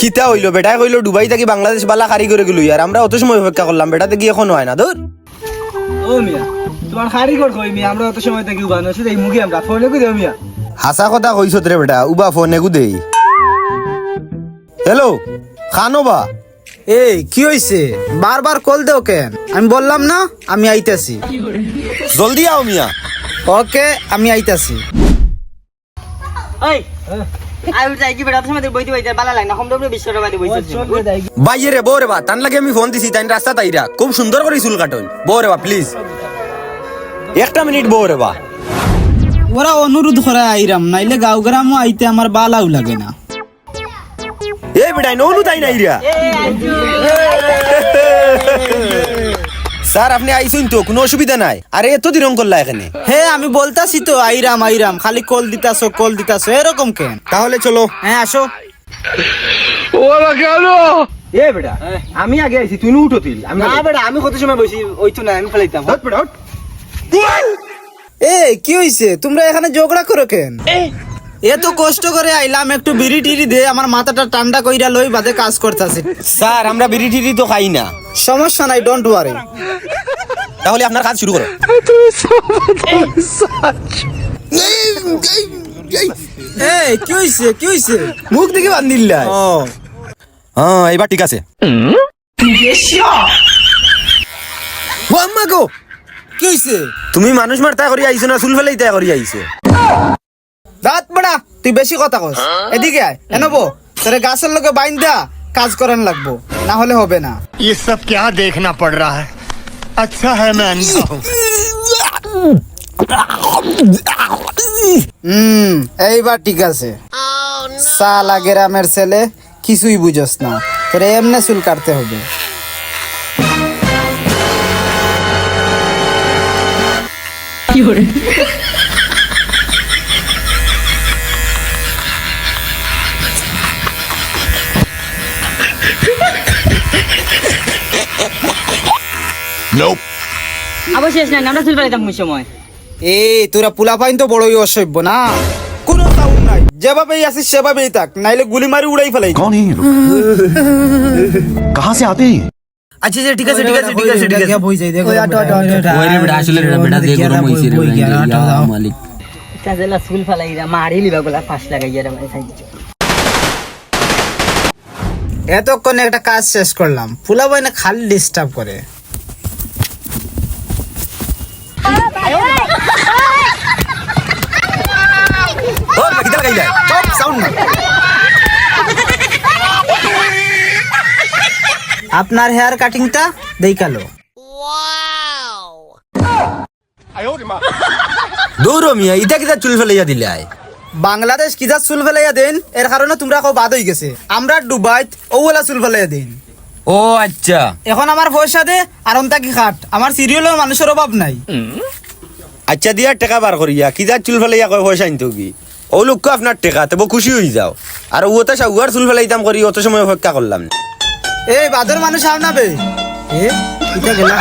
কিতা হইল বেটাই কইলো ডুবাই থাকি বাংলাদেশ বালা কারি করে গেল আর আমরা অত সময় অপেক্ষা করলাম বেটাতে গিয়ে এখন হয় না ধর। ও মিয়া তোমার কারিগর কই মিয়া? আমরা অত সময় থেকে উবানো শুধু এই মুখে আমরা। ফোনে কই দেও মিয়া? হাসা কথা কইছ রে বেটা উবা ফোনে গু দেই। হ্যালো খানো বা এই কি হইছে? বারবার কল দেও কেন? আমি বললাম না আমি আইতাছি। জলদি আও মিয়া। ওকে আমি আইতাছি। ওই আমি যাই কি বেটা তোমার বইতে বইতে ভালো লাগে না কম ডবলে বিশ টাকা বইতে চল রে যাই বাইয়ে রে বো তান লাগে আমি ফোন দিছি তাই রাস্তা তাইরা খুব সুন্দর করে চুল কাটন বো রে বা প্লিজ একটা মিনিট বো রে বা ওরা অনুরোধ করে আইরাম নাইলে গাঁও গ্রামও আইতে আমার বালাও লাগে না। এই বেটাই ননু তাই নাই রিয়া স্যার আপনি আইসুন তো কোনো অসুবিধা নাই। আরে এত দিরং করলা এখানে। হে আমি বলতাছি তো আইরাম আইরাম খালি কল দিতাছো কল দিতাছো এরকম কেন? তাহলে চলো। হ্যাঁ আসো। এ বেটা আমি আগে আইছি তুই উঠো তুই আমি না বেটা আমি কত সময় বসি ওই তো না আমি ফেলাইতাম। হট বেটা হট এ কি হইছে? তোমরা এখানে ঝগড়া করো কেন? এত কষ্ট করে আইলাম একটু বিড়ি টিড়ি দে আমার মাথাটা ঠান্ডা কইরা লই বাদে কাজ করতেছি। স্যার আমরা বিড়ি টিড়ি তো খাই না। সমস্যা নাই ডোন্ট ওয়ারি তাহলে আপনার কাজ শুরু করো। কি হইছে কি হইছে? মুখ দেখে বান্ধিল্লা ও। হ্যাঁ এবার ঠিক আছে। ও আম্মা গো কি হইছে? তুমি মানুষ মারতা করি আইছো না চুল ফেলাই করি আইছো? দাঁত বড়া তুই বেশি কথা কস। এদিকে আয় এনেবো তোরে গাছের লোকে বাইন দা। কাজ করান লাগবো না হলে হবে না ये सब क्या देखना पड़ रहा है अच्छा है मैं अंधा हूँ হুম এইবার ঠিক আছে সালা গ্রামের ছেলে কিছুই বুঝস না তোরে এমনে চুল কাটতে হবে আবার শেষ নাই আমরা চুল পাইতাম ওই সময় এই তোরা পুলা পাইন তো বড়ই অসভ্য না কোনো সাউন্ড নাই যেভাবেই আসিস সেভাবেই থাক নাইলে গুলি মারি উড়াই ফেলাই कौन है ये लोग कहाँ से आते हैं ये? আচ্ছা আচ্ছা ঠিক আছে ঠিক আছে ঠিক আছে ঠিক আছে ওরে বেটা আসলে রে বেটা দিয়ে গরম হইছে রে বেটা ইয়া মালিক কাজেলা চুল ফালাইরা মারি লিবা গোলা ফাঁস লাগাইয়া রে মানে সাইজ এতক্ষণ একটা কাজ শেষ করলাম ফুলা বই না খালি ডিস্টার্ব করে চপ সাউন্ড না আপনার হেয়ার কাটিংটা দেখাল। দৌড় মিয়া ইটা কিতা চুল ফেলাইয়া দিলে আয়। বাংলাদেশ কিজা চুল ফেলাইয়া দেন এর কারণে তোমরা কো বাদ হয়ে গেছে। আমরা ডুবাইত ওলা চুল ফেলাইয়া দেন। ও আচ্ছা। এখন আমার পয়সা দে আর কি খাট। আমার সিরিয়ালের মানুষের অভাব নাই। আচ্ছা দিয়া টেকা বার করিয়া। কিতা চুল ফেলাইয়া কয় পয়সা আনতে কি? ও লোককে আপনার টেকা তবে খুশি হয়ে যাও। আর ওটা সাগুয়ার চুল ফেলাইতাম করি অত সময় অপেক্ষা করলাম না। এই বাদর মানুষ আনাবে এ এটা গেলা?